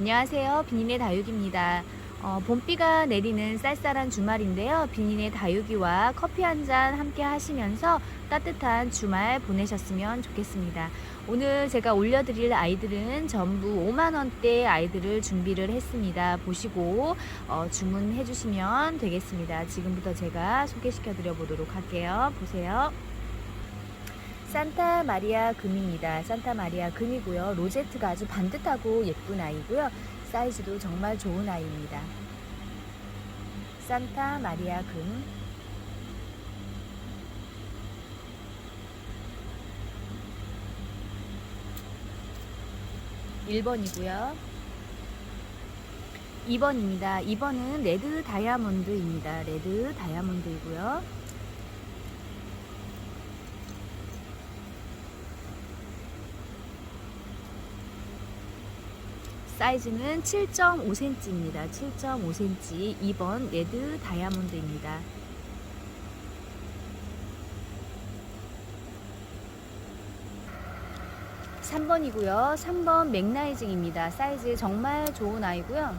안녕하세요. 비닌의 다육입니다. 어, 봄비가 내리는 쌀쌀한 주말인데요. 비닌의 다육이와 커피 한 잔 함께 하시면서 따뜻한 주말 보내셨으면 좋겠습니다. 오늘 제가 올려드릴 아이들은 전부 5만원대 아이들을 준비를 했습니다. 보시고 어, 주문해 주시면 되겠습니다. 지금부터 제가 소개시켜 드려 보도록 할게요. 보세요. 산타 마리아 금입니다. 산타 마리아 금이고요. 로제트가 아주 반듯하고 예쁜 아이고요. 사이즈도 정말 좋은 아이입니다. 산타 마리아 금. 일번이고요 2번입니다. 2번은 레드 다이아몬드입니다. 레드 다이아몬드이고요. 사이즈는 7.5cm입니다. 7.5cm 2번 레드 다이아몬드입니다. 삼번이고요 3번 맥라이징입니다. 사이즈 정말 좋은 아이고요.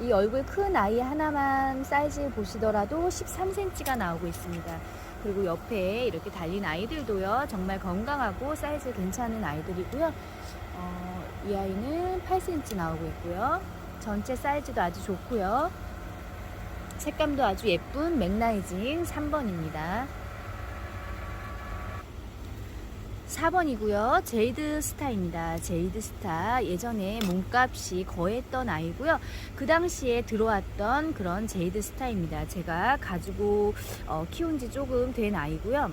이 얼굴 큰 아이 하나만 사이즈 보시더라도 13cm가 나오고 있습니다. 그리고 옆에 이렇게 달린 아이들도요, 정말 건강하고 사이즈 괜찮은 아이들이고요. 어, 이 아이는 8cm 나오고 있고요. 전체 사이즈도 아주 좋고요. 색감도 아주 예쁜 맥라이징 3번입니다. 4번이고요. 제이드 스타입니다. 제이드 스타. 예전에 몸값이 거했던 아이고요. 그 당시에 들어왔던 그런 제이드 스타입니다. 제가 가지고 어, 키운 지 조금 된 아이고요.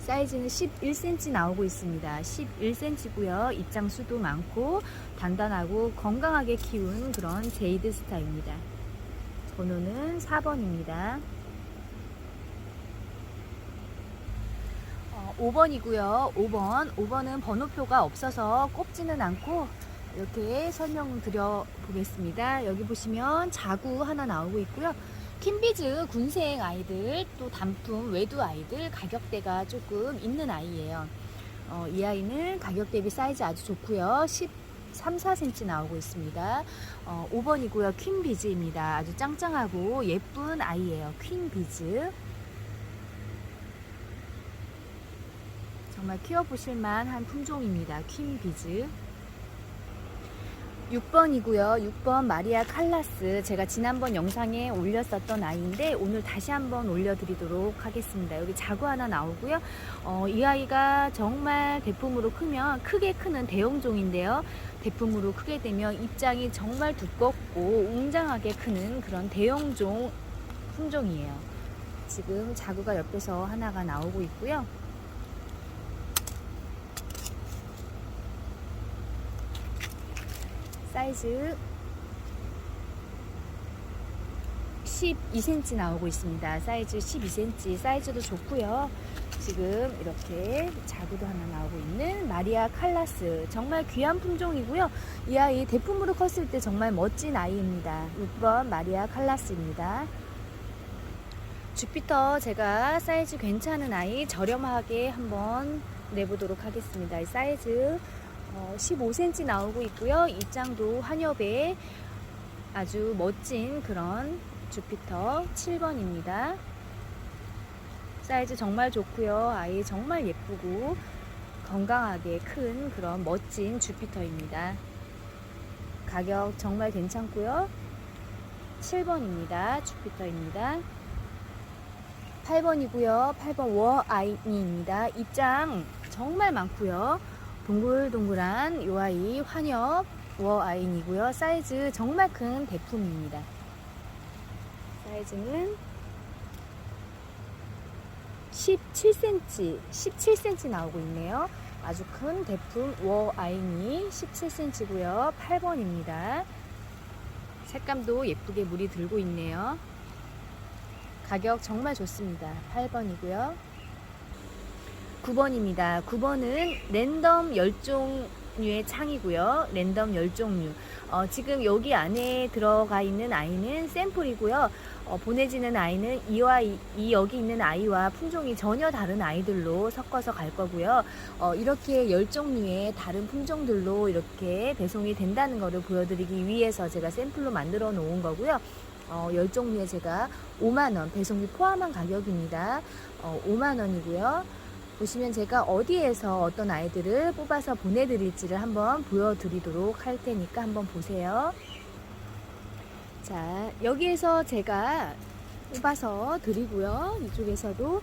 사이즈는 11cm 나오고 있습니다. 11cm고요. 입장 수도 많고 단단하고 건강하게 키운 그런 제이드 스타입니다. 번호는 4번입니다. 5번이고요. 5번. 5번은 번호표가 없어서 꼽지는 않고 이렇게 설명드려 보겠습니다. 여기 보시면 자구 하나 나오고 있고요. 킴비즈 군생 아이들 또 단품 외두 아이들 가격대가 조금 있는 아이예요. 어, 이 아이는 가격 대비 사이즈 아주 좋고요. 13, 4cm 나오고 있습니다. 어, 5번이고요. 퀸비즈입니다. 아주 짱짱하고 예쁜 아이예요. 퀸비즈. 정말 키워보실만 한 품종입니다. 퀸비즈. 6번이고요. 6번 마리아 칼라스. 제가 지난번 영상에 올렸었던 아이인데 오늘 다시 한번 올려드리도록 하겠습니다. 여기 자구 하나 나오고요. 어, 이 아이가 정말 대품으로 크면 크게 크는 대형종인데요. 대품으로 크게 되면 입장이 정말 두껍고 웅장하게 크는 그런 대형종 품종이에요. 지금 자구가 옆에서 하나가 나오고 있고요. 사이즈 12cm 나오고 있습니다. 사이즈 12cm 사이즈도 좋고요. 지금 이렇게 자구도 하나 나오고 있는 마리아 칼라스 정말 귀한 품종이고요. 이 아이 대품으로 컸을 때 정말 멋진 아이입니다. 6번 마리아 칼라스입니다. 주피터 제가 사이즈 괜찮은 아이 저렴하게 한번 내보도록 하겠습니다. 이 사이즈 어, 15cm 나오고 있고요. 입장도 한엽에 아주 멋진 그런 주피터 7번입니다. 사이즈 정말 좋고요. 아이 정말 예쁘고 건강하게 큰 그런 멋진 주피터입니다. 가격 정말 괜찮고요. 7번입니다. 주피터입니다. 8번이고요. 8번 워아이니입니다. 입장 정말 많고요. 동글동글한 요 아이 환엽 워아인이고요. 사이즈 정말 큰 대품입니다. 사이즈는 17cm, 17cm 나오고 있네요. 아주 큰 대품 워아인이 17cm고요. 8번입니다. 색감도 예쁘게 물이 들고 있네요. 가격 정말 좋습니다. 8번이고요. 9번입니다. 9번은 랜덤 열종류의 창이고요. 랜덤 열종류. 어, 지금 여기 안에 들어가 있는 아이는 샘플이고요. 어, 보내지는 아이는 이와 이, 이 여기 있는 아이와 품종이 전혀 다른 아이들로 섞어서 갈 거고요. 어, 이렇게 열 종류의 다른 품종들로 이렇게 배송이 된다는 것을 보여드리기 위해서 제가 샘플로 만들어 놓은 거고요. 어, 열 종류에 제가 5만 원 배송비 포함한 가격입니다. 어, 5만 원이고요. 보시면 제가 어디에서 어떤 아이들을 뽑아서 보내드릴지를 한번 보여드리도록 할 테니까 한번 보세요. 자, 여기에서 제가 뽑아서 드리고요. 이쪽에서도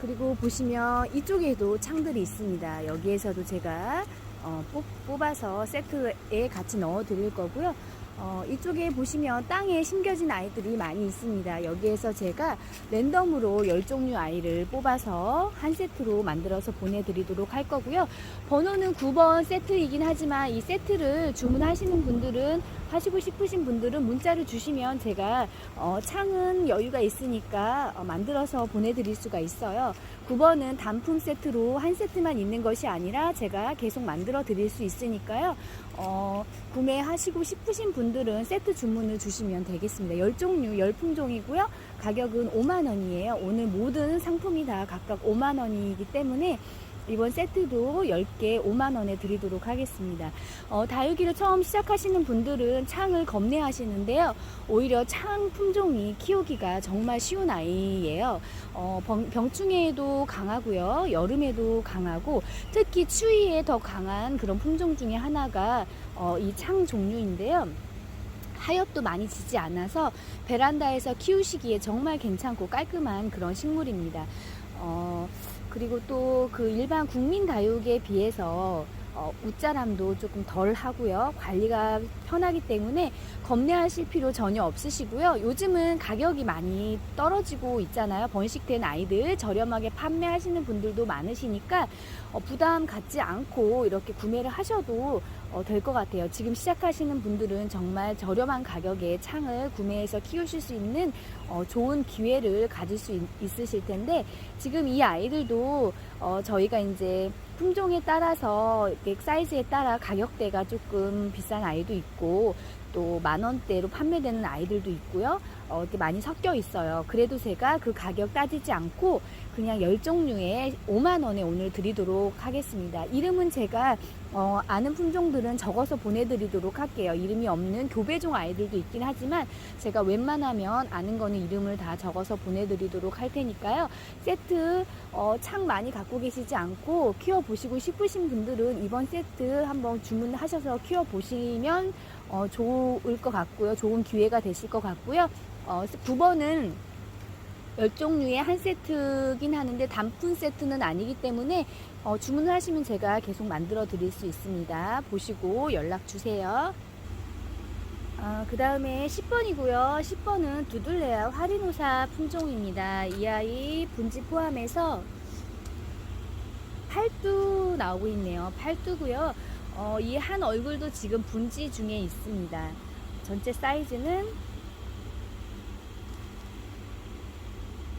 그리고 보시면 이쪽에도 창들이 있습니다. 여기에서도 제가 어, 뽑, 뽑아서 세트에 같이 넣어 드릴 거고요. 어, 이쪽에 보시면 땅에 심겨진 아이들이 많이 있습니다. 여기에서 제가 랜덤으로 10종류 아이를 뽑아서 한 세트로 만들어서 보내드리도록 할 거고요. 번호는 9번 세트이긴 하지만 이 세트를 주문하시는 분들은 하시고 싶으신 분들은 문자를 주시면 제가 어, 창은 여유가 있으니까 어, 만들어서 보내드릴 수가 있어요. 9번은 단품 세트로 한 세트만 있는 것이 아니라 제가 계속 만들어 드릴 수 있으니까요. 어, 구매하시고 싶으신 분 들은 세트 주문을 주시면 되겠습니다. 10종류, 10품종이고요. 가격은 5만원이에요. 오늘 모든 상품이 다 각각 5만원이기 때문에 이번 세트도 10개 5만원에 드리도록 하겠습니다. 어, 다육이를 처음 시작하시는 분들은 창을 겁내하시는데요. 오히려 창 품종이 키우기가 정말 쉬운 아이예요. 어, 병, 병충해에도 강하고요. 여름에도 강하고 특히 추위에 더 강한 그런 품종 중에 하나가 어, 이 창 종류인데요. 하엽도 많이 지지 않아서 베란다에서 키우시기에 정말 괜찮고 깔끔한 그런 식물입니다. 어, 그리고 또 그 일반 국민 다육에 비해서 어, 웃자람도 조금 덜 하고요. 관리가 편하기 때문에 겁내하실 필요 전혀 없으시고요. 요즘은 가격이 많이 떨어지고 있잖아요. 번식된 아이들 저렴하게 판매하시는 분들도 많으시니까 어, 부담 갖지 않고 이렇게 구매를 하셔도 어, 될것 같아요. 지금 시작하시는 분들은 정말 저렴한 가격에 창을 구매해서 키우실 수 있는 어, 좋은 기회를 가질 수 있, 있으실 텐데 지금 이 아이들도 어, 저희가 이제 품종에 따라서 사이즈에 따라 가격대가 조금 비싼 아이도 있고 또 만 원대로 판매되는 아이들도 있고요. 어, 이렇게 많이 섞여 있어요. 그래도 제가 그 가격 따지지 않고 그냥 열 종류에 5만 원에 오늘 드리도록 하겠습니다. 이름은 제가 어, 아는 품종들은 적어서 보내드리도록 할게요. 이름이 없는 교배종 아이들도 있긴 하지만 제가 웬만하면 아는 거는 이름을 다 적어서 보내드리도록 할 테니까요. 세트 어, 창 많이 갖고 계시지 않고 키워보시고 싶으신 분들은 이번 세트 한번 주문하셔서 키워보시면 어, 좋을 것 같고요. 좋은 기회가 되실 것 같고요. 어, 9번은 10종류의 한 세트긴 하는데 단품 세트는 아니기 때문에 어, 주문을 하시면 제가 계속 만들어 드릴 수 있습니다. 보시고 연락 주세요. 어, 그 다음에 10번이고요. 10번은 두들레아 화리노사 품종입니다. 이 아이 분지 포함해서 8두 나오고 있네요. 8두고요. 어, 이 한 얼굴도 지금 분지 중에 있습니다. 전체 사이즈는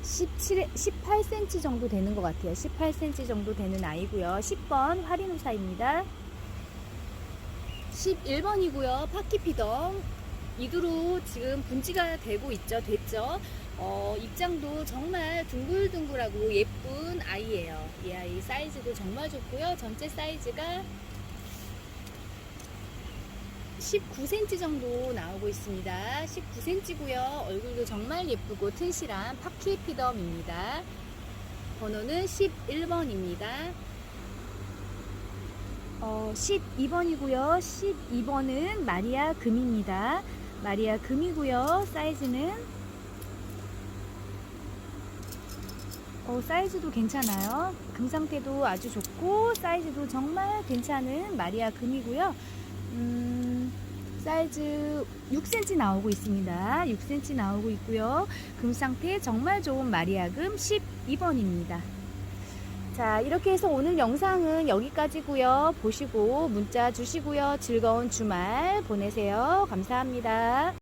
17, 18cm 정도 되는 것 같아요. 18cm 정도 되는 아이고요. 10번 화리노사입니다. 11번이고요. 파키피덩. 이두로 지금 분지가 되고 있죠. 됐죠. 어, 입장도 정말 둥글둥글하고 예쁜 아이예요. 이 아이 사이즈도 정말 좋고요. 전체 사이즈가 19cm 정도 나오고 있습니다. 19cm고요. 얼굴도 정말 예쁘고 튼실한 파키 피덤입니다. 번호는 11번입니다. 어, 12번이고요. 12번은 마리아 금입니다. 마리아 금이고요. 사이즈는 어, 사이즈도 괜찮아요. 금 상태도 아주 좋고 사이즈도 정말 괜찮은 마리아 금이고요. 음, 사이즈 6cm 나오고 있습니다. 6cm 나오고 있고요. 금 상태 정말 좋은 마리아금 12번입니다. 자, 이렇게 해서 오늘 영상은 여기까지고요. 보시고 문자 주시고요. 즐거운 주말 보내세요. 감사합니다.